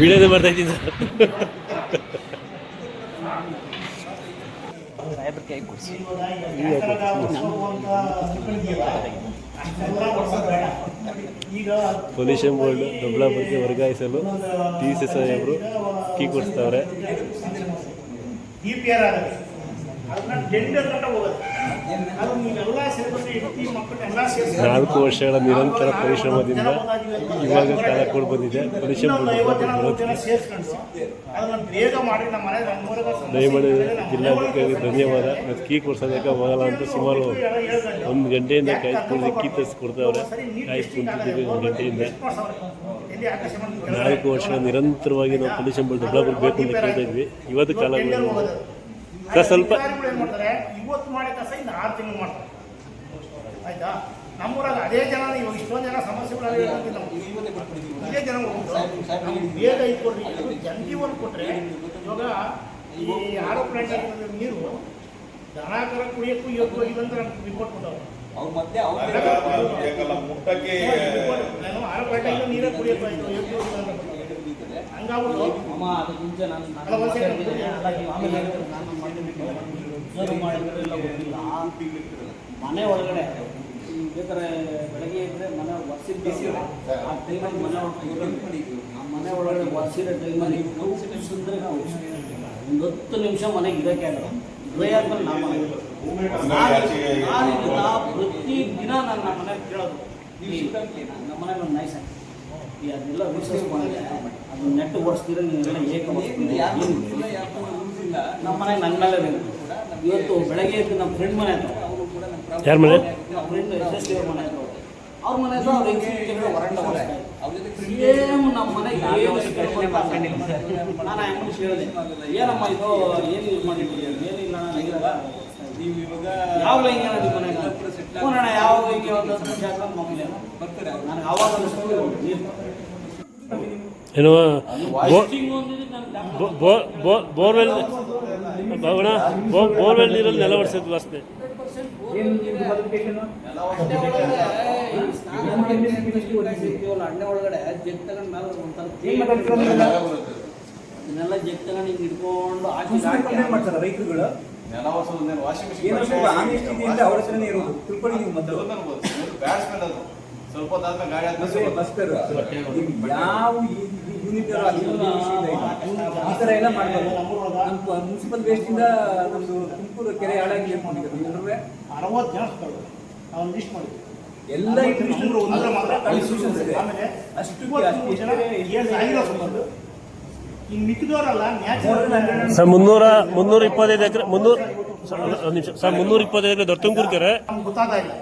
ವಿಡಿಯೋನೇ ಬರ್ತಾ ಇದ್ದೀನಿ sir. Pollution board ದೊಡ್ಡಬಳ್ಳಾಪುರಕ್ಕೆ ವರ್ಗಾಯಿಸಲು ಟಿ ಸಿ ಸಾಹೇಬರು ಕೀ ಕೊಡಿಸ್ತಾವ್ರೆ. ಡಿ ಪಿ ಆರ್ ಆಗುತ್ತೆ ಅದನ್ನ ಟೆಂಡರ್ ಗಂಟ ಹೋಗುತ್ತೆ ಅದು ನೀವೆಲ್ಲ ಸೇರ್ಕೊಂಡು ಹೆಂಡತಿ ಮಕ್ಕಳು ಎಲ್ಲ ಸೇರಿಸಿ ನಾಲ್ಕು ವರ್ಷಗಳ ನಿರಂತರ ಪರಿಶ್ರಮದಿಂದ ಇವಾಗ ಕಾಲ ಕೂಡ ಬಂದಿದೆ. ಪರಿಶ್ರಮ ದಯಮಾಡಿ ಜಿಲ್ಲಾಧಿಕಾರಿ ಧನ್ಯವಾದ. ಮತ್ತು ಕೀ ಕೊಡ್ಸೋದಕ್ಕೆ ಹೋಗಲ್ಲ ಅಂತ ಸುಮಾರು ಒಂದು ಗಂಟೆಯಿಂದ ಕಾಯ್ದುಕೊಂಡು ಕೀ ತರಿಸ್ಕೊಡ್ತಾವ್ರೆ. ಕಾಯ್ದು ಕುಂತಿದ್ದೀವಿ ಒಂದು ಗಂಟೆಯಿಂದ. ನಾಲ್ಕು ವರ್ಷ ನಿರಂತರವಾಗಿ ನಾವು ಪರಿಶ್ರಮ ದೊಡ್ಡಬಳ್ಳಾಪುರ ಬೇಕು ಅಂತ ಕೇಳ್ತಾ ಇದ್ವಿ. ಇವತ್ತು ಕಾಲ. ಸರ್ ಸ್ವಲ್ಪ ಇವತ್ತು ಮಾಡಿ ಕೆಲಸ ಇನ್ನು ಆರು ತಿಂಗಳು ಮಾಡ್ತಾರೆ. ಆಯ್ತಾ? ನಮ್ಮೂರಾಗ ಅದೇ ಜನ ಇವಾಗ ಇಷ್ಟೊಂದು ಜನ ಸಮಸ್ಯೆಗಳಲ್ಲಿ ಇದೇ ಜನ ಬೇಗ ಇಟ್ಕೊಡ್ರಿ. ಜಂಟಿ ಜನಜೀವನ ಕೊಟ್ರೆ ಇವಾಗ ಈ ಆರೋ ಪ್ಲಾಂಟ್ ನೀರು ದನ ಕರ ಕುಡಿಯೋಕ್ಕೂ ಯೋಗ್ಯವಾಗಿಲ್ಲ ಅಂತ ನಮ್ಗೆ ರಿಪೋರ್ಟ್ ಕೊಟ್ಟವ್ರು. ಅವ್ರ ಮತ್ತೆ ಅವ್ರ ಬೇಕಲ್ಲ ಮುಟ್ಟಕ್ಕೆ ನಾನು ಆರೋ ಪ್ಲಾಂಟ್ ಆಗಿರೋ ನೀರೇ ಕುಡಿಯೋಕ್ಕೂ ಅಂತ. ಹಂಗಾಗ್ಬಿಟ್ಟು ನೀವು ಮನೆ ಒಳಗಡೆ ಬೇಕಾದ್ರೆ ಬೆಳಗ್ಗೆ ಇದ್ರೆ ಮನೆ ಒರ್ಸಿದ ಬಿಸಿ ಆ ಟೈಮಲ್ಲಿ ಮನೆ ಒಳಗೆ ಆ ಮನೆ ಒಳಗಡೆ ಒರ್ಸಿರೋ ಟೈಮಲ್ಲಿ ಸುಂದರ ಒಂದು ಹತ್ತು ನಿಮಿಷ ಮನೆಗೆ ಇರೋಕ್ಕೆ ಆಗಲ್ಲ. ಡ್ರೈ ಆದ್ಮೇಲೆ ನಾ ಮನೆಗೆ ಪ್ರತಿ ದಿನ ನಾನು ನಮ್ಮ ಮನೆಗೆ ಕೇಳೋದು. ನಮ್ಮ ಮನೆ ಒಂದು ನೈಸ್ ಈ ಅದೆಲ್ಲ ರಿಸರ್ಚ್ ಮಾಡಿದೆ ಅದು ನೆಟ್ ಓಡಿಸ್ತೀರ ನೀವೆಲ್ಲ ಏಕ ನಮ್ಮ ಮನೆಗೆ ನನ್ನ ಮೇಲೆ ಇವತ್ತು ಬೆಳಗ್ಗೆ ಎದ್ದು ನಮ್ಮ ಫ್ರೆಂಡ್ ಮನೆ ಹತ್ರ ಯಾರ ಮನೆ? ಅವ್ರ ಮನೆ ಸೇಮ್ ನಮ್ಮ ಏನು ನಾನು ಹೇಳಿದೆ ಏನಮ್ಮ ಇದು? ಏನು ಯೂಸ್ ಏನಿಲ್ಲ ನಾನು ನೀವು ಇವಾಗ ಯಾವ ಲೈನ್ ನಿಮ್ಮ ಯಾವ ಒಂದು ಬರ್ತಾರೆ ನನಗೆ ಆವಾಗ ಏನು ಬೋರ್ವೆಲ್ ಬೋರ್ವೆಲ್ ನೀರಲ್ಲಿ ನೆಲ ವಾಸನೆ ಅಣ್ಣೆ ಒಳಗಡೆ ಜಗ್ ತಗೊಂಡ್ ಮೇಲೆ ಒಂಥರ ಇದನ್ನೆಲ್ಲ ಜಗ್ ತಗೊಂಡು ಹಿಂಗೆ ಹಿಡ್ಕೊಂಡು ಹಾಕಿ ರೈತರುಗಳು? ವಾಷಿಂಗ್ ಏನೋ ಅವ್ರ ಹತ್ರನೇ ಇರೋದು. ತಿಳ್ಕೊಳ್ಳಿ ನೀವು ಮತ್ತೆ ಬ್ಯಾಟ್ಸ್ಮನ್ ಅದು. ಸ್ವಲ್ಪ ಗಾಡಿ ಯಾವ ಯೂನಿಟ್ ಈ ಥರ ಎಲ್ಲ ಮಾಡ್ಬೋದು. ನಮ್ಮ ಮುನ್ಸಿಪಲ್ ವೇಸ್ಟಿಂದ ನಮ್ಮದು ತುಮಕೂರು ಕೆರೆ ಹಾಳಾಗಿ ಏರ್ಕೊಂಡಿದ್ದಾರೆ ಅರವತ್ತು ಜನ ಸಿಕ್ಕವ್ರು. ನಾವು ಲಿಸ್ಟ್ ಮಾಡಿದ್ವಿ ಎಲ್ಲ ಇದೆ. ಅಷ್ಟು ಜನ ಸಂಬಂಧ ಸರ್ ಮುನ್ನೂರ ಮುನ್ನೂರ ಇಪ್ಪತ್ತೈದು ಎಕರೆ ಮುನ್ನೂರ ನಿಮಿಷ. ಸರ್ ಮುನ್ನೂರ ಇಪ್ಪತ್ತೈದು ಎಕರೆ ದೊಡ್ಡತುಂಗೂರು ಕೆರೆ. ಗೊತ್ತಾಗ ಗೊತ್ತಾಗ್ತಾ ಇಲ್ಲ.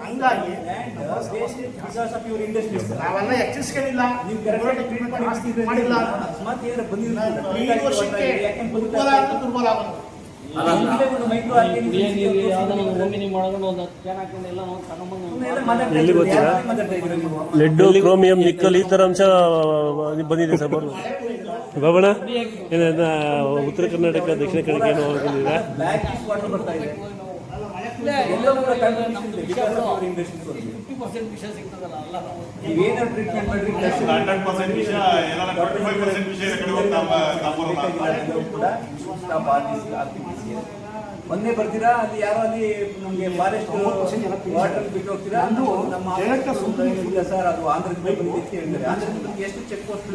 ಹಂಗಾಗಿ ನಾವೆಲ್ಲ ಎಚ್ಚರಿಸ್ಕೊಂಡಿಲ್ಲ. ಮಾಡಿಲ್ಲ. ದುರ್ಬಲ? ಲೆಡ್ಡು ಕ್ರೋಮಿಯಂ ನಿಕ್ಕಲ್ ಈ ತರ ಅಂಶ ಬಂದಿದೆ ಸರ್ ಬರು ಬಾಬಣ ಏನ ಉತ್ತರ ಕರ್ನಾಟಕ ದಕ್ಷಿಣ ಕನ್ನಡ ಏನೋ ಬಂದಿದೆ ನೀವೇನಾದ್ರು ಟ್ರೀಟ್ಮೆಂಟ್ ಮಾಡ್ರಿ ಹಂಡ್ರೆಡ್ ಪರ್ಸೆಂಟ್ ವಿಷಯ ಏನಾರ ಟ್ವೆಂಟಿ ಫೈವ್ ಪರ್ಸೆಂಟ್ ವಿಷಯ ಕಡೆ ಹೋಗಿ ನಮ್ಮ ನಮ್ಮ ಕೂಡ ಸ್ಟಾಪ್ ಆರ್ಟಿಸ್ಟ್ ಆರ್ಟಿಫಿಸಿ ಮೊನ್ನೆ ಬರ್ತೀರಾ? ಅಲ್ಲಿ ಯಾರೋ ಅಲ್ಲಿ ನಮಗೆ ಫಾರೆಸ್ಟ್ ವಾಟರ್ ಬಿಟ್ಟು ಹೋಗ್ತೀರಾ? ಅದು ನಮ್ಮ ಇಲ್ಲ ಸರ್ ಅದು ಆಂಧ್ರ ಬಂದಿತ್ತು ಎಷ್ಟು ಚೆಕ್ ಪೋಸ್ಟ್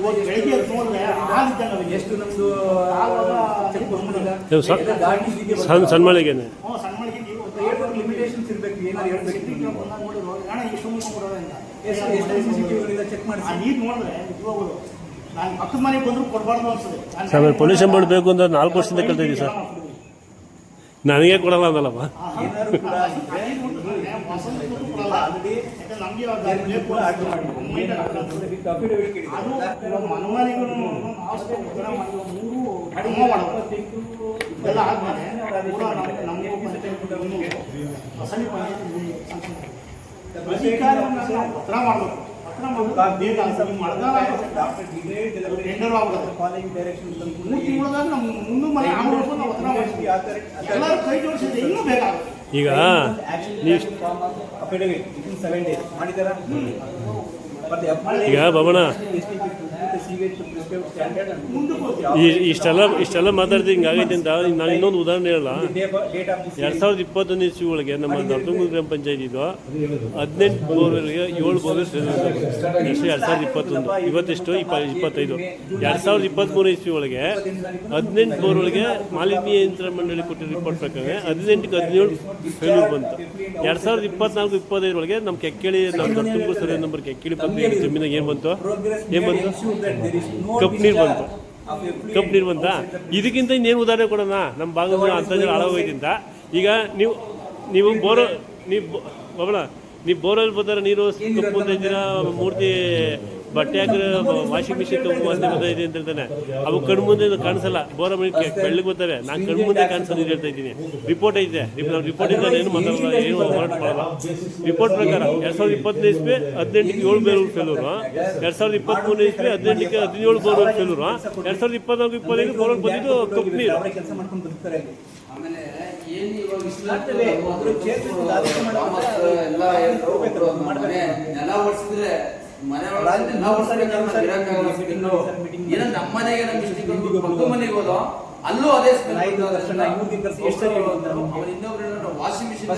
ಎಷ್ಟು ನಮ್ದು ಚೆಕ್ ಪೋಸ್ಟ್ ಸಣ್ಣ ಸಣ್ಣ ಮಳೆಗೇನೆ ಹ್ಞೂ, ಸಣ್ಣ ಮಳಿಗೆ ನೀರು ಹೇಳ್ಬೇಕು ಲಿಮಿಟೇಷನ್ಸ್ ಹೇಳ್ಬೇಕು ಅಣ್ಣ. ಎಷ್ಟು ಚೆಕ್ ನೀರು ನೋಡಿದ್ರೆ ನಿಜವಾಗ್ಲೂ ನಾನು ಪಕ್ಕದ ಮನೆಗೆ ಬಂದ್ರು ಕೊಡಬಾರ್ದು ಅನ್ಸುತ್ತೆ. ಸರ್ ಪೊಲ್ಯೂಷನ್ ಬೋರ್ಡ್ ಬೇಕು ಅಂತ ನಾಲ್ಕು ವರ್ಷದಿಂದ ಕೇಳ್ತಾ ಇದ್ದೀವಿ ಸರ್. ನನಗೆ ಕೊಡಲ್ಲ ಅಂದಲ್ಲಪ್ಪ. ನಮಗೆ ಮನಮನೆಗಳು ಮೂರು ಕಡಿಮೆ ಮಾಡಬೇಕು ಇದೆಲ್ಲ ಆದ್ಮೇಲೆ ಕೂಡ ಮಾಡಬೇಕು ಮಾಡಬೇಕು. ಮಳೆಗಾಲ ಟೆಂಡರ್ ಡೈರೆಕ್ಷನ್ ಮೂರು ತಿಂಗಳದಾಗ ನಮ್ಮ ಮುಂದೆ ಮನೆ ನಾವು ಎಲ್ಲರೂ ಕೈ ಜೋಡಿಸಿದ್ರೆ ಇನ್ನೂ ಬೇಕಾಗುತ್ತೆ ಈಗ ಸೆವೆನ್ ಡೇಸ್ ಮಾಡಿದಾರಾ ಈಗ ಬಾಬಣ್ಣ ಇಷ್ಟೆಲ್ಲ ಇಷ್ಟೆಲ್ಲ ಮಾತಾಡ್ತೀವಿ ಹಿಂಗಾಗೈತೆ ಅಂತ ನಾನು ಇನ್ನೊಂದು ಉದಾಹರಣೆ ಹೇಳಲ್ಲ. ಎರಡು ಸಾವಿರದ ಇಪ್ಪತ್ತೊಂದನೇ ಇಸ್ವಿ ಒಳಗೆ ನಮ್ಮ ನರ್ತಂಗೂರು ಗ್ರಾಮ ಪಂಚಾಯತ್ ಇದು ಹದಿನೆಂಟು ಬೋರ್ವೆಲ್ಗೆ ಏಳು ಬೋರ್ವೆಲ್ ಎಷ್ಟು ಎರಡು ಸಾವಿರದ ಇಪ್ಪತ್ತೊಂದು. ಇವತ್ತೆಷ್ಟು ಇಪ್ಪ ಇಪ್ಪತ್ತೈದು. ಎರಡು ಸಾವಿರದ ಇಪ್ಪತ್ತ್ಮೂರು ಇಸ್ವಿ ಒಳಗೆ ಹದಿನೆಂಟು ಬೋರ್ವೆಲ್ಗೆ ಮಾಲಿನ್ಯ ನಿಯಂತ್ರಣ ಮಂಡಳಿ ಕೊಟ್ಟಿರೋ ರಿಪೋರ್ಟ್ ಪ್ರಕಾರ ಹದಿನೆಂಟಕ್ಕೆ ಹದಿನೇಳು ಫೇಲ್ಯೂರ್ ಬಂತು. ಎರಡು ಸಾವಿರದ ಇಪ್ಪತ್ನಾಲ್ಕು ಇಪ್ಪತ್ತೈದು ಒಳಗೆ ನಮ್ಮ ಕೆಕ್ಕೇಳಿ ನಮ್ಮ ನರ್ತಂಗೂರು ಸರ್ವೆ ನಂಬರ್ ಕೆಕ್ಕೇಳಿ ಬಂದು ಜಮೀನಾಗ ಏನು ಬಂತು? ಏನು ಬಂತು? ಕಪ್ಪು ನೀರು ಬಂತು ಕಪ್ಪು ನೀರು ಬಂತ ಇದಕ್ಕಿಂತ ಇನ್ನೇನು ಉದಾಹರಣೆ ಕೊಡೋಣ? ನಮ್ಮ ಭಾಗದ ಅಂತರ್ಜಲ ಹಾಳಾಗೋಯ್ತಿಂತ ಈಗ ನೀವು ನೀವು ಬೋರ್ ನೀವು ಬಬಣ ನೀವು ಬೋರಲ್ಲಿ ಬರ್ತಾರೆ ನೀರು ಕಪ್ಪು ಅಂತ ಇದ್ದೀರಾ? ಮೂರ್ತಿ ಬಟ್ಟೆ ಹಾಕಿದ್ರೆ ವಾಷಿಂಗ್ ಮಿಷಿನ್ ತಗೊಂಡೇ ಬರ್ತಾ ಇದೆ ಅಂತ ಹೇಳ್ತಾನೆ. ಅವು ಕಣ್ಮುಂದೆ ಕಾಣಿಸಲ್ಲ. ಬೋರ ಮನೆ ಬೆಳ್ಳಿಗೆ ಬರ್ತವೆ. ನಾನು ಕಣ್ಮುಂದೆ ಕಾಣಿಸೋದು ಅಂತ ಹೇಳ್ತಾ ಇದ್ದೀನಿ. ರಿಪೋರ್ಟ್ ಐತೆ. ರಿಪೋರ್ಟ್ ಇಂದ ಏನು ಮಾತಾಡಲ್ಲ. ಏನು ಹೋರಾಟ ಮಾಡಲ್ಲ. ರಿಪೋರ್ಟ್ ಪ್ರಕಾರ ಎರಡು ಸಾವಿರದ ಇಪ್ಪತ್ತನೇ ಇಸ್ವಿ ಹದಿನೆಂಟಕ್ಕೆ ಏಳು ಬೇರು ಫೇಲೂರು ಎರಡು ಸಾವಿರದ ಇಪ್ಪತ್ತ್ಮೂರನೇ ಇಸ್ವಿ ಹದಿನೆಂಟಕ್ಕೆ ಹದಿನೇಳು ಬೋರ್ ಫೇಲೂರು ಎರಡು ಸಾವಿರದ ಇಪ್ಪತ್ನಾಲ್ಕು ಇಪ್ಪತ್ತೈದು ಬೋರ್ ಬಂದಿದ್ದು ಕಂಪ್ನಿ ನೀರು. ಕೆಲಸ ಮಾಡ್ಕೊಂಡು ಬದುಕ್ತಾರೆ ಆಮೇಲೆ ಏನ್ ಇವಾಗ ಎಲ್ಲ ಮನೆ ನೆಲ ಒಡ್ಸಿದ್ರೆ ಏನೋ ನಮ್ಮ ಮನೆಗೆ ನಮ್ಮ ಪಕ್ಕ ಮನೆಗೆ ಹೋದೋ ಅಲ್ಲೂ ಅದೇ ಇನ್ನೊಬ್ರು ವಾಷಿಂಗ್ ಮಿಷಿನ್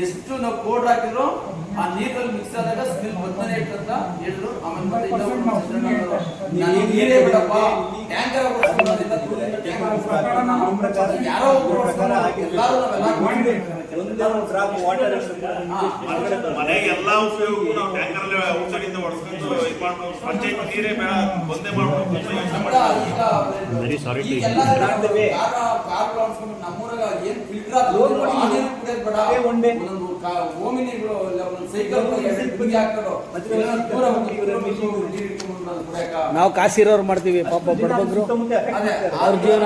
ಎಷ್ಟು ನೀವು ಪೌಡರ್ ಹಾಕಿದ್ರು ಆ ನೀರಲ್ಲಿ ಮಿಕ್ಸ್ ಆದಾಗ ಸ್ಮೆಲ್ ಬರ್ತಾನೆ ಇರ್ತಂತ ಹೇಳಿದ್ರು ಆಮೇಲೆ ನೀರೇ ಬಿಡಪ್ಪ. ಟ್ಯಾಂಕರ್ ಯಾರೋ ಉಪಯೋಗ ನಾವು ಟ್ಯಾಂಕರ್ ಔಷಧಿಯಿಂದ ಹೊಡೆಸ್ಕೊಂಡು ಇದು ಮಾಡ್ಬೋದು. ಪಂಚಾಯತ್ ನೀರೇ ಬೇಡ. ಒಂದೇ to ನಮ್ಮೂರಾಗ ಏನ್ ಫಿಲ್ಟರ್ ಒಂದೇ. ಓಮಿನಿಗಳು ಸೈಕಲ್ ಹಾಕೊಂಡು. ನಾವು ಕಾಸಿರೋರು ಮಾಡ್ತೀವಿ ಪಾಪ ಬಡಬಗ್ರು ಅದೇ, ಅವ್ರ ಜೀವನ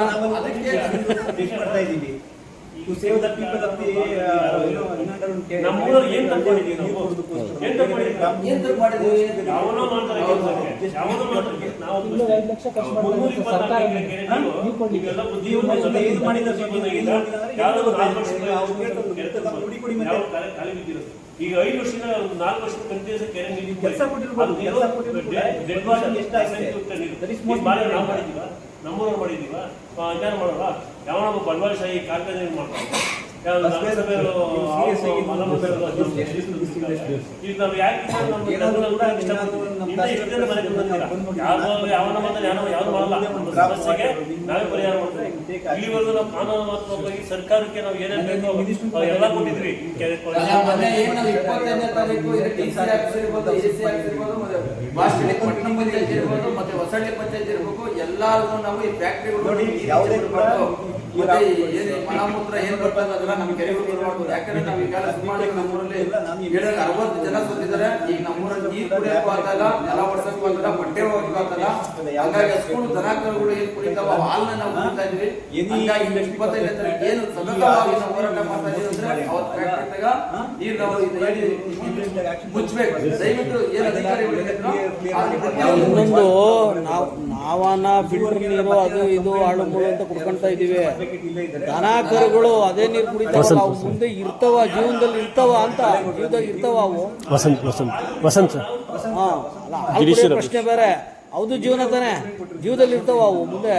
ಮಾಡ್ತಾ ಕುಡಿ ಮತ್ತೆ. ಬಿದ್ದಿರೋದು. ಈಗ ಐದು ವರ್ಷದಿಂದ ಒಂದು ನಾಲ್ಕು ವರ್ಷದ ಕಂಟಿನ್ಯೂಸ್ ಕೆರೆ ನೀರು ಕೆಲ್ಸ ಕೊಟ್ಟಿರ್ಬೋದು, ಕೆಲ್ಸ ಕೊಟ್ಟಿರ್ಬೋದು. ಡೆಡ್- ನೀರು. ಇದು most ಮಾಡಿ ನಾವು ನಮ್ಮೂರು ಮಾಡಿದೀವ ಇದಾರು ಯಾವ ಯಾವನೊಬ್ಬ ಬಂಡವಾಳಶಾಹಿ ಕಾರ್ಖಾನೆ ಮಾಡ್ತಾರೆ ನೀವು ಸಮಸ್ಯೆಗೆ ಪರಿಹಾರ ಮಾಡ್ತೀವಿ. ಇಲ್ಲಿವರೆಗೂ ನಾವು ಕಾನೂನಾತ್ಮಕವಾಗಿ ಸರ್ಕಾರಕ್ಕೆ ನಾವು ಏನೇನು ಬೇಕೋ ಎಲ್ಲ ಕೊಟ್ಟಿದ್ರಿ. ಇಪ್ಪತ್ತೈದನೇ ತಾರೀಕು ಮತ್ತೆ ಹೊಸಳ್ಳಿ ಪಂಚಾಯತ್ ಇರ್ಬೇಕು ಎಲ್ಲಾರ್ಗು ನಾವು ಈ ಫ್ಯಾಕ್ಟ್ರಿಗಳು ಮಲಮೂತ್ರ ಏನ್ ಬರ್ತದೆ ಅದೆಲ್ಲ ನಮ್ಮ ಕೆರೆಗಳು ಯಾಕಂದ್ರೆ ನಾವು ಈಗಾಗಲೇ ಸುಮಾರು ನಮ್ಮೂರಲ್ಲಿ ಏಳರಿಂದ ಅರವತ್ತು ಜನ ಸುತ್ತಿದ್ದಾರೆ. ಈಗ ನಮ್ಮೂರಲ್ಲಿ ನೀರ್ ಕುಡಿಯೋಕ್ಕೂ ಆಗಲ್ಲ ನೆಲ ಒಡ್ಸಕ್ಕೂ ಆಗಲ್ಲ ಬಟ್ಟೆ ಹೋಗಕ್ಕೂ ಆಗಲ್ಲ ಹಾಗಾಗಿ ಸ್ಕೂಲ್ ದನ ಕರುಗಳು ಏನ್ ಕುಡಿತಾವ ಹಾಲ್ನ ನಾವು ಕುಡಿತಾ ಇದ್ವಿ. ಹಂಗಾಗಿ ಇಪ್ಪತ್ತೈದು ತಾರೀಕು ಏನು ಸತತವಾಗಿ ನಾವು ಹೋರಾಟ ಮಾಡ್ತಾ ಇದೀವಿ ಅಂದ್ರೆ ಅವತ್ತು ಫ್ಯಾಕ್ಟ್ರಿದಾಗ ನೀರು ನಾವು ಮುಚ್ಚಬೇಕು ದಯವಿಟ್ಟು ಏನು ಅಧಿಕಾರಿಗಳು ನಾವು ನಾವನ್ನ ಫಿಲ್ಟರ್ ನೀರು ಅದು ಇದು ಹಾಳು ಅಂತ ಕುಡ್ಕೊಂತ ಇದೀವಿ ದನ ಕರುಗಳು ಅದೇ ನೀರು ಕುಡಿತಾವಲ್ಲ ಅವು ಮುಂದೆ ಇರ್ತಾವ ಜೀವನದಲ್ಲಿ ಇರ್ತಾವ ಅಂತ ಇರ್ತವ ಇರ್ತಾವ ಅವು. ವಸಂತ್ ವಸಂತ್ ವಸಂತ್ ಹಾ ಅಲ್ಲ ಹಾಲು ಕುಡಿಯೋ ಪ್ರಶ್ನೆ ಬೇರೆ. ಹೌದು ಜೀವನ ತಾನೆ. ಜೀವನದಲ್ಲಿ ಇರ್ತಾವ ಅವು ಮುಂದೆ.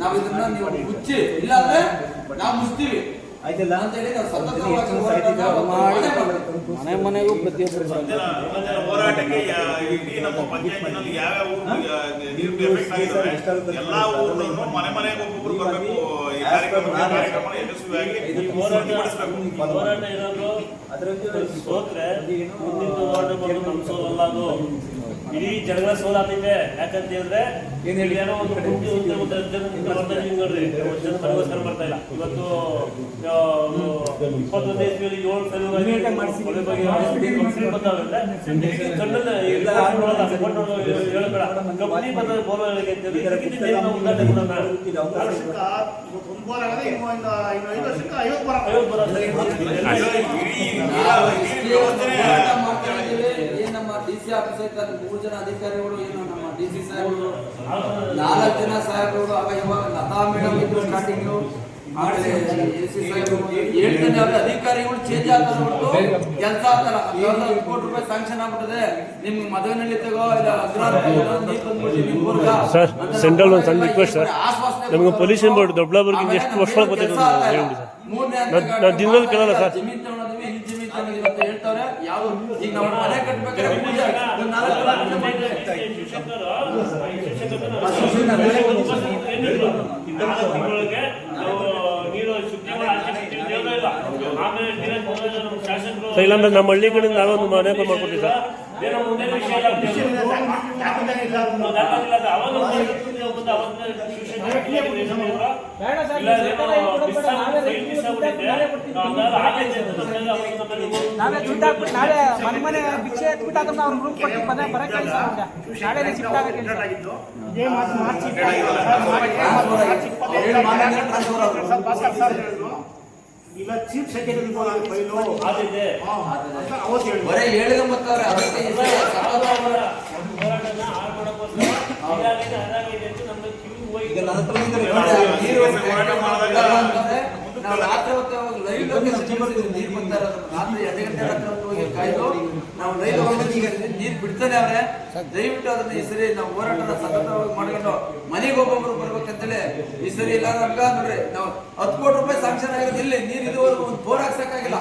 ನಾವು ಇದನ್ನ ನೀವು ಮುಚ್ಚಿ ಇಲ್ಲಾಂದ್ರೆ ನಾವು ಮುಚ್ತೀವಿ. ಆಯ್ತಲ್ಲ ಮನೆ ಮನೆಗೂ ಪ್ರತಿಯೊಬ್ಬರು ಹೋರಾಟಕ್ಕೆ ನಮ್ಮ ಪಂಚಾಯತಿನಲ್ಲಿ ಯಾವ್ಯಾವ ಎಲ್ಲಾ ಮನೆ ಮನೆಗೆ ಒಬ್ಬೊಬ್ರು ಬರಬೇಕು ಈ ಕಾರ್ಯಕ್ರಮ ಯಶಸ್ವಿಯಾಗಿ. ಹೋರಾಟ ಇರೋದು ಸೋತ್ರೆ ಮುಂದಿನ ಹೋರಾಟ ಬಂದು ನಮ್ಮ ಸೋಲಲ್ಲ ಅದು ಇಡೀ ಜನಗಳ ಸೋಲಾತೈತೆ. ಯಾಕಂತ ಹೇಳಿದ್ರೆ ಏನ್ ಹೇಳಿ? ಏನೋ ಒಂದು ನೋಡ್ರಿ. ಒಂದು ಜನ ಬರ್ತಾ ಇಲ್ಲ. ಇವತ್ತು ಆ, ಇಪ್ಪತ್ತೊಂದನೇ ಇಸ್ವಿಯಲ್ಲಿ ಏಳು ಹೇಳಬೇಡ. ಕಂಪ್ನಿ ಬಂದ ಬೋರ್ ಐವತ್ತು ಬೋರ್ ಸಿ ಆಫೀಸ್ ಐತೆ ಅಲ್ಲಿ ಮೂರು ಜನ ಅಧಿಕಾರಿಗಳು ಏನು ನಮ್ಮ ಡಿ ಸಿ ಸಾಹೇಬರು ನಾಲ್ಕು ಜನ ಸಾಹೇಬರು ಅವ ಇವಾಗ ಲತಾ ಮೇಡಮ್ ಇದ್ರು ಸ್ಟಾರ್ಟಿಂಗ್ ಆಮೇಲೆ ಎ ಸಿ ಸಾಹೇಬರು ಹೇಳ್ತಾನೆ ಅವ್ರ ಅಧಿಕಾರಿಗಳು ಚೇಂಜ್ ಆಗ್ತಾರೆ ಹೊರತು ಕೆಲಸ ಆಗ್ತಾರ ಹತ್ತು ಕೋಟಿ ರೂಪಾಯಿ ಸ್ಯಾಂಕ್ಷನ್ ಆಗ್ಬಿಟ್ಟಿದೆ. ನಿಮ್ಗೆ ಮದುವೆನಲ್ಲಿ ತಗೋ ಇಲ್ಲ ನಿಮ್. ಸರ್, ಸೆಂಟ್ರಲ್ ಒಂದು ಸಣ್ಣ ರಿಕ್ವೆಸ್ಟ್ ಸರ್. ನಮಗೆ ಪೊಲ್ಯೂಷನ್ ಬೋರ್ಡ್ ದೊಡ್ಡಬಳ್ಳಾಪುರಕ್ಕೆ ಎಷ್ಟು ವರ್ಷ ಗೊತ್ತಿದೆ ನಾನ್- ದಿನದಲ್ಲಿ ಕೇಳಲ್ಲ ಸರ್. ಈಗ ನಾವು ಮನೆ ಕಟ್ಬೇಕಾದ್ರೆ ಪೂಜೆ ಒಂದ್ ನಾಲ್ಕು ಲಕ್ಷ ಪೂಜೆ ಮಾಡ್ತೀವಿ. ಸರ್ ಇಲ್ಲಾಂದ್ರೆ ನಮ್ಮ ಹಳ್ಳಿ ಕಡೆ ನಾವೇ ಒಂದು ಮನೆ ಮಾಡ್ಕೊಡ್ತೀವಿ ಸರ್ ದುಡ್ಡು ಹಾಕ್ಬಿಟ್ಟು ನಾವೇ ಮನೆ ಮನೆ ಭಿಕ್ಷೆ ಅವ್ರ ಕೊಟ್ಟು ಶಿಫ್ಟ್ ಆಗಕ್ಕೆ ಹೇಳಿ ಚೀಫ್ ಇಲ್ಲ ಚೀಫ್ ಸೆಕ್ರೆಟರಿ ಫೈಲು ಅವತ್ತು ಹೇಳಿದ್ರು. ಬರೀ ಹೇಳಿದ ಮತ್ತವ್ರೆ ಅದಕ್ಕೆ ಈ ಸರಿ ಸತತವಾಗಿ ಈಗ ನನ್ನ ಹತ್ರ ಬಂದಿದ್ದಾರೆ. ನೀರು ಹೋರಾಟ ಮಾಡಿದಾಗ ಅಂತಂದ್ರೆ ನಾವು ರಾತ್ರಿ ಹೊತ್ತು ಲೈವ್ ನೀರು ಬರ್ತಾ ಇರೋದು. ರಾತ್ರಿ ಎರಡು ಗಂಟೆ ರಾತ್ರಿ ಹೊತ್ತು ಹೋಗಿ ಕಾಯ್ದು ನಾವು ಲೈವ್ ಹೋಗಿ ಈಗ ನೀರು ಬಿಡ್ತಾನೆ ಅವ್ರೆ. ದಯವಿಟ್ಟು ಅದನ್ನ ಈ ಸರಿ ನಾವು ಹೋರಾಟನ ಸತತವಾಗಿ ಮಾಡ್ಕೊಂಡು ಮನೆಗೆ ಒಬ್ಬೊಬ್ರು ಬರ್ಬೇಕಂತೇಳಿ ಈ ಸರಿ ಇಲ್ಲ ನಮ್ಗ ನೋಡ್ರಿ ನಾವು ಹತ್ತು ಕೋಟಿ ರೂಪಾಯಿ ಸ್ಯಾಂಕ್ಷನ್ ಆಗಿರೋದು ಇಲ್ಲಿ ನೀರು ಇದುವರೆಗೂ ಒಂದು ಬೋರ್ ಹಾಕ್ಸಕ್ಕಾಗಿಲ್ಲ.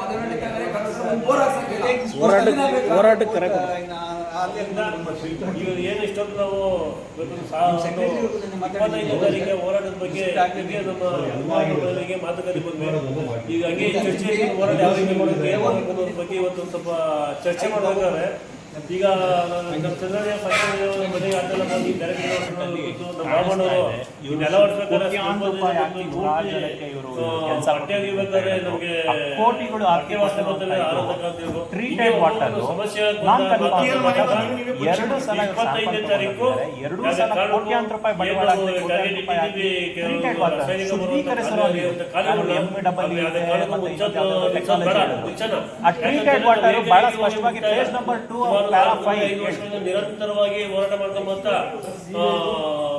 ಮದುವೆ ಬೋರ್ ಹಾಕ್ಸಕ್ಕಿಲ್ಲ ಹೋರಾಟಕ್ಕೆ ಏನು ಇಷ್ಟೊಂದು ನಾವು ಇಪ್ಪತ್ತೈದನೇ ತಾರೀಕಿಗೆ ಹೋರಾಟದ ಬಗ್ಗೆ ಹೀಗೆ ನಮ್ಮ ಮಾತುಕತೆ ಬಂದ್ವಿ. ಈಗ ಹಂಗೆ ಚರ್ಚೆ ಹೋರಾಟ ಯಾವ ರೀತಿ ಬಗ್ಗೆ ಇವತ್ತು ಸ್ವಲ್ಪ ಚರ್ಚೆ ಮಾಡಬೇಕಾದ್ರೆ ಈಗ ನಮ್ಮ ಚಂದ್ರಯ್ಯ ಪಂಚಾಯತ್ ಮನೆಗೆ ಅದೆಲ್ಲ ಬಂದು ಆಗಿರ್ಬೇಕಾದ್ರೆ ನಮಗೆ ಕೋಟಿಗಳು ಟ್ರೀಟೆಡ್ ವಾಟರ್ ಸಮಸ್ಯೆ ಎರಡು ಸಲ ಇಪ್ಪತ್ತೈದನೇ ತಾರೀಕು ಎರಡು ಸಲ ಕೋಟ್ಯಾಂತರ ರೂಪಾಯಿ ಬಂಡವಾಳ ಟ್ರೀಟೆಡ್ ವಾಟರ್ ಶುದ್ಧೀಕರಿಸಲು. ಆ ಟ್ರೀಟೆಡ್ ವಾಟರ್ ಬಹಳ ಸ್ಪಷ್ಟವಾಗಿ ಫೇಸ್ ನಂಬರ್ ಟೂ ಪ್ಯಾರಾ ವರ್ಷದಿಂದ ನಿರಂತರವಾಗಿ ಹೋರಾಟ ಮಾಡ್ತಾ ಬರ್ತಾ ಆ,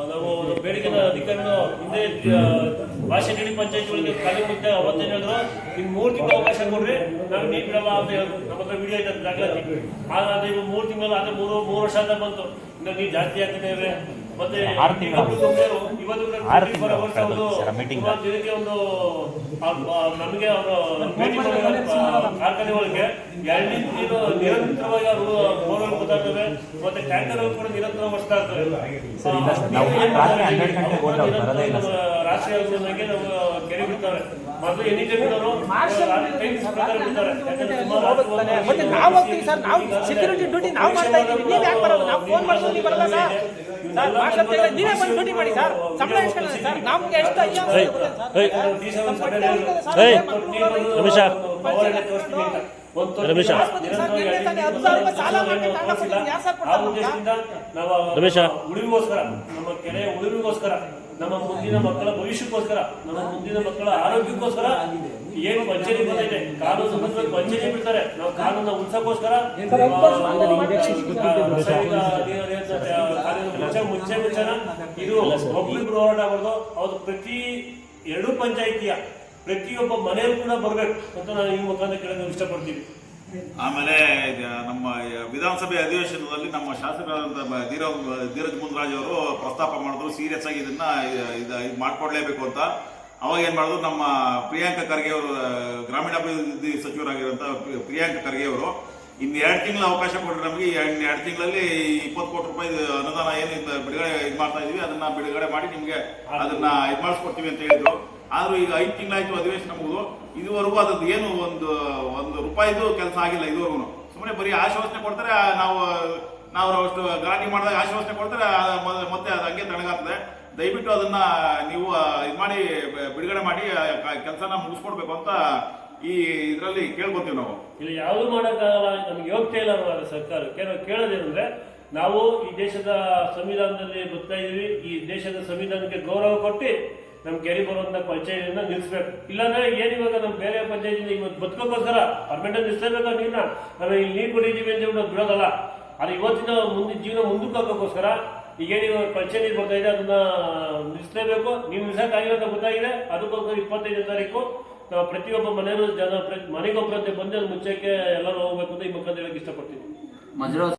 ನಾವು ಬೇಡಿಕೆ ಅಧಿಕಾರಿಗಳು ಹಿಂದೆ ಭಾಷೆ ನೀಡಿ ಪಂಚಾಯತ್ಗಳಿಗೆ ಖಾಲಿ ಮುಟ್ಟೆ ಅವತ್ತೇನು ಹೇಳಿದ್ರು. ಇನ್ನು ಮೂರು ತಿಂಗಳ ಅವಕಾಶ ಕೊಡ್ರಿ. ನಾವು ನೀರು ಬಿಡಲ್ಲ ಅಂತ ನಮ್ಮ ಹತ್ರ ವಿಡಿಯೋ ಇದೆ ದಾಖಲಾತಿ. ಆದ್ರೆ ಇವು ಮೂರು ತಿಂಗಳು ಆದ್ರೆ ಮೂರು ಮೂರು ವರ್ಷ ಅಂತ ಬಂತು. ಇನ್ನು ನೀರು ಜಾಸ್ತಿ ಆಗ್ತಿದೆ ಇವೆ. ಮತ್ತೆ ಆರು ತಿಂಗಳು. ಆರು ತಿಂಗಳು ಒಂದು ಸರ್, ಮೀಟಿಂಗ್ ನಮಗೆ ಅವರು ನೀರು ನಿರಂತರವಾಗಿ ಅವರು ಬೋರ್ವೆಲ್ ಮತ್ತೆ ಟ್ಯಾಂಕರ್ ಕೂಡ ನಿರಂತರ ಬರ್ತಾ ಇರ್ತವೆ ಸರ್, ನಾವು ಕೆರೆ ಬಿಡ್ತಾರೆ. ಮೊದಲು ಎನಿ ಟೈಮ್ ನಾವು ಹೋಗ್ತೀವಿ ಸರ್. ನಾವು ಸೆಕ್ಯೂರಿಟಿ ಡ್ಯೂಟಿ ನಾವು ಮಾಡ್ತಾ ಇದ್ದೀವಿ. ನೀವು ಯಾಕೆ ಬರೋದು? ನಾವು ಫೋನ್ ಮಾಡ್ತೀವಿ ನೀವು ಬರಲ್ಲ ಸರ್ ಸರ್ ನೀವೇ ಬಂದು ಮಾಡಿ ಸರ್. ಸಂಬಳ ನಮ್ಗೆ ಎಷ್ಟು ಅಯ್ಯೋ ರಮೇಶ. ಉಳಿವಿಗೋಸ್ಕರ ನಮ್ಮ ಕೆರೆಯ ಉಳಿವಿಗೋಸ್ಕರ ನಮ್ಮ ಮುಂದಿನ ಮಕ್ಕಳ ಭವಿಷ್ಯಕ್ಕೋಸ್ಕರ ನಮ್ಮ ಮುಂದಿನ ಮಕ್ಕಳ ಆರೋಗ್ಯಕ್ಕೋಸ್ಕರ ಏನು ಪಂಚಾಯತಿ ಬಂದೈತೆ ಕಾನೂನು ಸಂಬಂಧ ಪಂಚಾಯತಿ ಬಿಡ್ತಾರೆ ನಾವು ಕಾನೂನ ಉಳಿಸೋಕ್ಕೋಸ್ಕರ ಮುಂಚೆ ಮುಂಚೆ ಮುಂಚೆನ ಇದು ಒಬ್ಬರಿಬ್ರು ಹೋರಾಟ ಮಾಡೋದು ಅವ್ರು ಪ್ರತಿ ಎರಡು ಪಂಚಾಯಿತಿಯ ಪ್ರತಿಯೊಬ್ಬ ಮನೆಯಲ್ಲೂ ಕೂಡ ಬರ್ಬೇಕು ಅಂತ ನಾನು ಈ ಮುಖಾಂತರ ಕೇಳೋದು ಇಷ್ಟಪಡ್ತೀನಿ. ಆಮೇಲೆ ನಮ್ಮ ವಿಧಾನಸಭೆ ಅಧಿವೇಶನದಲ್ಲಿ ನಮ್ಮ ಶಾಸಕರಾದಂಥ ಬ- ಧೀರ ಧೀರಜ್ ಮುಂದ್ರಾಜ್ ಅವರು ಪ್ರಸ್ತಾಪ ಮಾಡಿದ್ರು. ಸೀರಿಯಸ್ ಆಗಿ ಇದನ್ನ ಇದು ಇದು ಮಾಡ್ಕೊಡ್ಲೇಬೇಕು ಅಂತ. ಅವಾಗ ಏನ್ ಮಾಡಿದ್ರು? ನಮ್ಮ ಪ್ರಿಯಾಂಕ ಖರ್ಗೆ ಅವರು ಗ್ರಾಮೀಣಾಭಿವೃದ್ಧಿ ಸಚಿವರಾಗಿರುವಂತ ಪ್ರಿಯಾಂಕಾ ಖರ್ಗೆ ಅವರು ಇನ್ನು ಎರಡು ತಿಂಗಳ ಅವಕಾಶ ಕೊಟ್ಟರು ನಮಗೆ ಎರಡು ತಿಂಗಳಲ್ಲಿ ಇಪ್ಪತ್ತು ಕೋಟಿ ರೂಪಾಯಿ ಅನುದಾನ ಏನು ಬಿಡುಗಡೆ ಇದು ಮಾಡ್ತಾ ಇದೀವಿ. ಅದನ್ನ ಬಿಡುಗಡೆ ಮಾಡಿ ನಿಮಗೆ ಅದನ್ನ ಇದು ಮಾಡಿಸ್ಕೊಡ್ತೀವಿ ಅಂತ ಹೇಳಿದ್ರು. ಆದ್ರೂ ಈಗ ಐದು ತಿಂಗಳಾಯ್ತು ಅಧಿವೇಶನ ಮುಗಿದು ಇದುವರೆಗೂ ಅದ್ರದ್ದು ಏನು ಒಂದು ಒಂದು ರೂಪಾಯಿದು ಕೆಲಸ ಆಗಿಲ್ಲ ಇದುವರೆಗೂ ಸುಮ್ಮನೆ ಬರೀ ಆಶ್ವಾಸನೆ ಕೊಡ್ತಾರೆ ನಾವು ನಾವು ಅಷ್ಟು ಗಲಾಟೆ ಮಾಡಿದಾಗ ಆಶ್ವಾಸನೆ ಕೊಡ್ತಾರೆ ಮತ್ತೆ ಅದು ಹಂಗೆ ತಡಗಾಗ್ತದೆ. ದಯವಿಟ್ಟು ಅದನ್ನ ನೀವು ಇದು ಮಾಡಿ ಬಿಡುಗಡೆ ಮಾಡಿ ಕೆಲಸನ ಮುಗಿಸ್ಕೊಡ್ಬೇಕು ಅಂತ ಈ ಇದರಲ್ಲಿ ಕೇಳ್ಕೊತೀವಿ ನಾವು. ಇಲ್ಲಿ ಯಾವುದು ಮಾಡೋಕ್ಕಾಗಲ್ಲ, ನಮ್ಗೆ ಯೋಗ್ಯತೆ ಇಲ್ಲ ಅನ್ನೋದು ಸರ್ಕಾರ? ಕೇಳೋ ಕೇಳೋದೇನಂದ್ರೆ ನಾವು ಈ ದೇಶದ ಸಂವಿಧಾನದಲ್ಲಿ ಬರ್ತಾ ಇದೀವಿ ಈ ದೇಶದ ಸಂವಿಧಾನಕ್ಕೆ ಗೌರವ ಕೊಟ್ಟು ನಮ್ ಕೆರೆ ಬರುವಂತ ಪಂಚಾಯತಿನ ನಿಲ್ಲಿಸ್ಬೇಕು ಇಲ್ಲಾಂದ್ರೆ ಏನ್ ಇವಾಗ ನಮ್ ಬೇರೆ ಪಂಚಾಯತಿನ ಇವತ್ತು ಬದುಕೋಕ್ಕೋಸ್ಕರ ಪರ್ಮನೆಂಟ್ ನಿಲ್ಲಿಸಲೇಬೇಕು ನೀರ್ನ ನಾವು ಇಲ್ಲಿ ನೀರು ಕುಡಿದೀವಿ ಅಂತ ಹೇಳ್ಬಿಟ್ಟು ಬಿಡೋದಲ್ಲ. ಅದು ಇವತ್ತಿನ ಮುಂದೆ ಜೀವನ ಮುಂದಕ್ಕೆ ಈಗ ನೀವು ಪಂಚೆ ನೀರು ಬರ್ತಾ ಇದೆ ಅದನ್ನ ನಿಲ್ಲಿಸಲೇಬೇಕು ನೀವು ನಿಲ್ಸಕ್ಕಾಗಿಲ್ಲ ಅಂತ ಗೊತ್ತಾಗಿದೆ. ಅದಕ್ಕೋಸ್ಕರ ಇಪ್ಪತ್ತೈದನೇ ತಾರೀಕು ನಾವು ಪ್ರತಿಯೊಬ್ಬ ಮನೆಯಲ್ಲೂ ಜನ ಮನೆಗೊಬ್ಬರಂತೆ ಬಂದು ಮುಚ್ಚಕ್ಕೆ ಎಲ್ಲರೂ ಹೋಗ್ಬೇಕು ಅಂತ ಈ ಮುಖಾಂತರ ಹೇಳಕ್ಕೆ ಇಷ್ಟಪಡ್ತೀನಿ